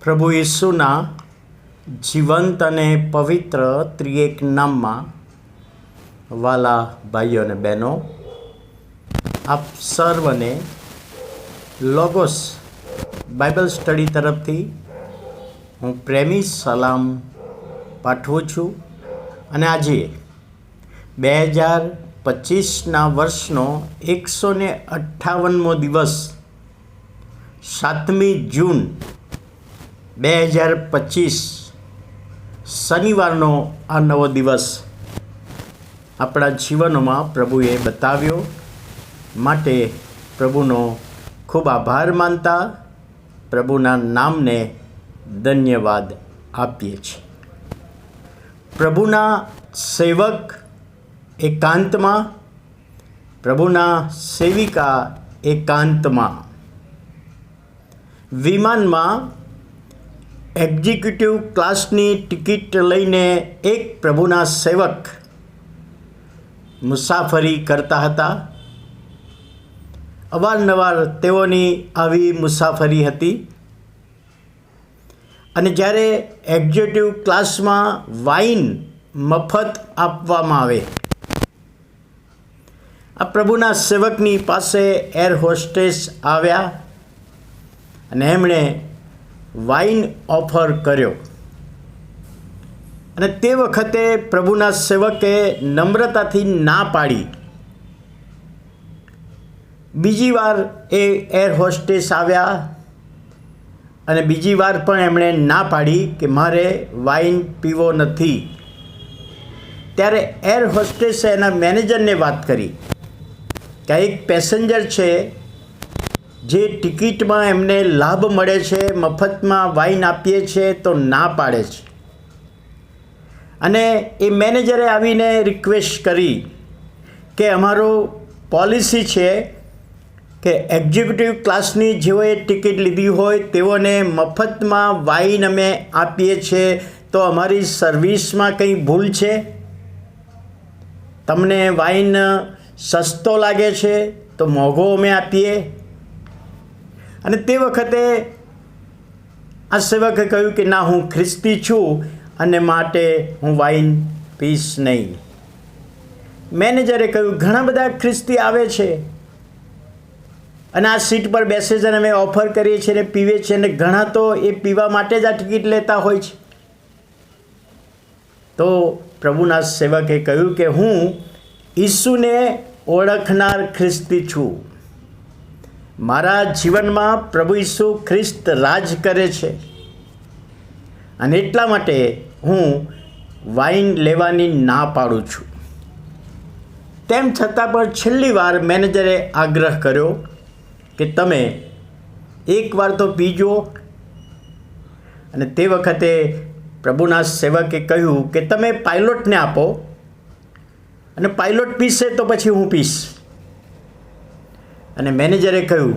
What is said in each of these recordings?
પ્રભુ ઈસુના જીવંત અને પવિત્ર ત્રિએક નામમાં વાલા ભાઈઓ અને બહેનો, આપ સર્વને લોગોસ બાઇબલ સ્ટડી તરફથી હું પ્રેમી સલામ પાઠવું છું અને આજે બે હજાર પચીસના વર્ષનો એકસો ને અઠ્ઠાવનમો દિવસ સાતમી જૂન બે હજાર પચીસ શનિવારનો આ નવો દિવસ આપણા જીવનોમાં પ્રભુએ બતાવ્યો. માટે પ્રભુનો ખૂબ આભાર માનતા પ્રભુના નામને ધન્યવાદ આપીએ છીએ. પ્રભુના સેવક એકાંતમાં, પ્રભુના સેવિકા એકાંતમાં, વિમાનમાં એક્ઝિક્યુટિવ ક્લાસની ટિકિટ લઈને એક પ્રભુના સેવક મુસાફરી કરતા હતા. અવારનવાર તેઓની આવી મુસાફરી હતી. અને જ્યારે એક્ઝિક્યુટિવ ક્લાસમાં વાઇન મફત આપવામાં આવે, આ પ્રભુના સેવકની પાસે એર હોસ્ટેસ આવ્યા અને એમણે વાઇન ઓફર કર્યો. અને તે વખતે પ્રભુના સેવકે નમ્રતાથી ના પાડી. બીજી વાર એ એર હોસ્ટેસ આવ્યા અને બીજી વાર પણ એમણે ના પાડી કે મારે વાઇન પીવો નથી. ત્યારે એર હોસ્ટેસે એના મેનેજરને વાત કરી. કે એક પેસેન્જર છે જે ટિકિટમાં એમને લાભ મળે છે, મફતમાં વાઇન આપીએ છીએ તો ના પાડે છે. અને એ મેનેજરે આવીને રિક્વેસ્ટ કરી કે અમારો પોલિસી છે કે એક્ઝિક્યુટિવ ક્લાસની જેઓએ ટિકિટ લીધી હોય, તેઓને મફતમાં વાઇન અમે આપીએ છીએ તો અમારી સર્વિસમાં કંઈ ભૂલ છે? તમને વાઇન સસ્તો લાગે છે, તો મોંઘો અમે આપીએ? અને તે વખતે આ સેવકે કહ્યું કે, ના, હું ખ્રિસ્તી છું અને માટે હું વાઇન પીશ નહીં. મેનેજરે કહ્યું, ઘણા બધા ખ્રિસ્તી આવે છે અને આ સીટ પર બેસે છે અને અમે ઓફર કરીએ છીએ અને પીવે છે અને ઘણા તો એ પીવા માટે જ આ ટિકિટ લેતા હોય છે. તો પ્રભુના સેવકે કહ્યું કે, હું ઈસુને ઓળખનાર ખ્રિસ્તી છું. મારા જીવનમાં પ્રભુ ઈસુ ખ્રિસ્ત રાજ કરે છે. અને એટલા માટે હું વાઇન લેવાની ના પાડું છું. તેમ છતાં પણ છેલ્લી વાર મેનેજરે આગ્રહ કર્યો કે તમે એકવાર તો પીજો. અને તે વખતે પ્રભુના સેવકે કહ્યું કે તમે પાયલોટને આપો. અને પાયલોટ પીશે તો પછી હું પીશ. અને મેનેજરે કહ્યું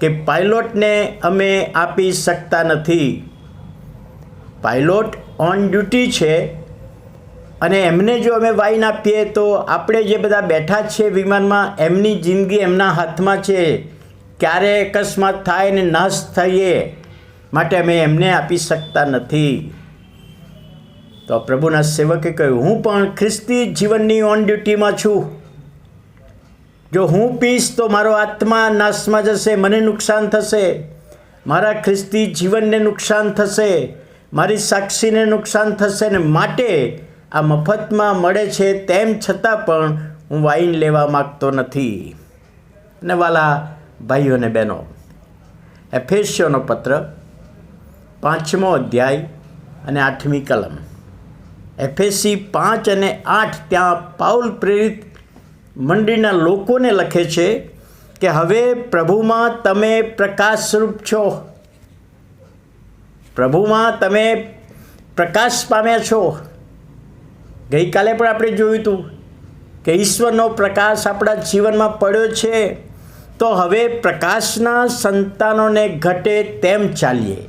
કે પાયલોટને અમે આપી શકતા નથી. પાયલોટ ઓન ડ્યુટી છે અને એમને જો અમે વાઇન આપીએ તો આપણે જે બધા બેઠા છીએ વિમાનમાં, એમની જિંદગી એમના હાથમાં છે. ક્યારે અકસ્માત થાય ને નાશ થઈએ માટે અમે એમને આપી શકતા નથી. તો પ્રભુના સેવકે કહ્યું, હું પણ ખ્રિસ્તી જીવનની ઓન ડ્યુટીમાં છું. જો હું પીશ તો મારો આત્મા નાશમાં જશે, મને નુકસાન થશે. મારા ખ્રિસ્તી જીવનને નુકસાન થશે, મારી સાક્ષીને નુકસાન થશે ને માટે આ મફતમાં મળે છે તેમ છતાં પણ હું વાઈન લેવા માગતો નથી. અને વાલા ભાઈઓ અને બહેનો એફેસ્યોનો પત્ર, પાંચમો અધ્યાય અને આઠમી કલમ. એફએસી પાંચ અને આઠ, ત્યાં પાઉલ પ્રેરિત મંડળીના લોકોને લખે છે કે હવે પ્રભુમાં તમે પ્રકાશરૂપ છો. પ્રભુમાં તમે પ્રકાશ પામ્યા છો. ગઈકાલે પણ આપણે જોયું હતું કે ઈશ્વરનો પ્રકાશ આપણા જીવનમાં પડ્યો છે. તો હવે પ્રકાશના સંતાનોને ઘટે તેમ ચાલીએ.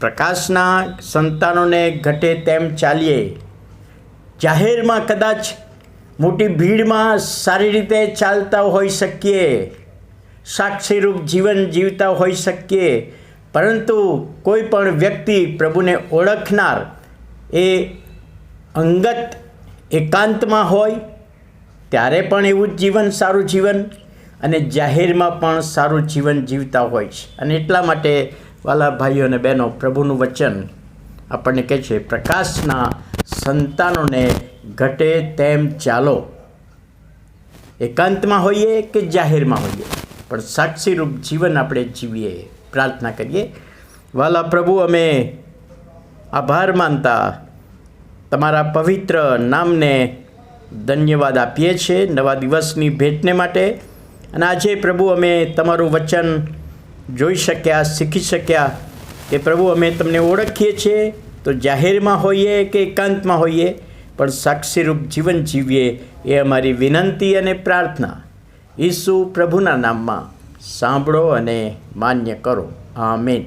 પ્રકાશના સંતાનોને ઘટે તેમ ચાલીએ. જાહેરમાં કદાચ મોટી ભીડમાં સારી રીતે ચાલતા હોઈ શકીએ. સાક્ષીરૂપ જીવન જીવતા હોઈ શકીએ. પરંતુ કોઈ પણ વ્યક્તિ પ્રભુને ઓળખનાર એ અંગત એકાંતમાં હોય, ત્યારે પણ એવું જીવન સારું જીવન અને જાહેરમાં પણ સારું જીવન જીવતા હોય છે. અને એટલા માટે વાલા ભાઈઓ અને બહેનો, પ્રભુનું વચન આપણને કહે છે, પ્રકાશના સંતાનોને ઘટે તેમ ચાલો. એકાંતમાં હોઈએ કે જાહેરમાં હોઈએ? પણ સાક્ષીરૂપ જીવન આપણે જીવીએ, પ્રાર્થના કરીએ. વાલા પ્રભુ, અમે આભાર માનતા તમારા પવિત્ર નામને ધન્યવાદ આપીએ છીએ નવા દિવસની ભેટને માટે. અને આજે પ્રભુ, અમે તમારું વચન જોઈ શક્યા, શીખી શક્યા કે પ્રભુ, અમે તમને ઓળખીએ છીએ. તો જાહેરમાં હોઈએ કે એકાંતમાં હોઈએ? પણ સાક્ષીરૂપ જીવન જીવીએ એ અમારી વિનંતી અને પ્રાર્થના. ઈસુ પ્રભુના નામમાં સાંભળો અને માન્ય કરો. આમેન.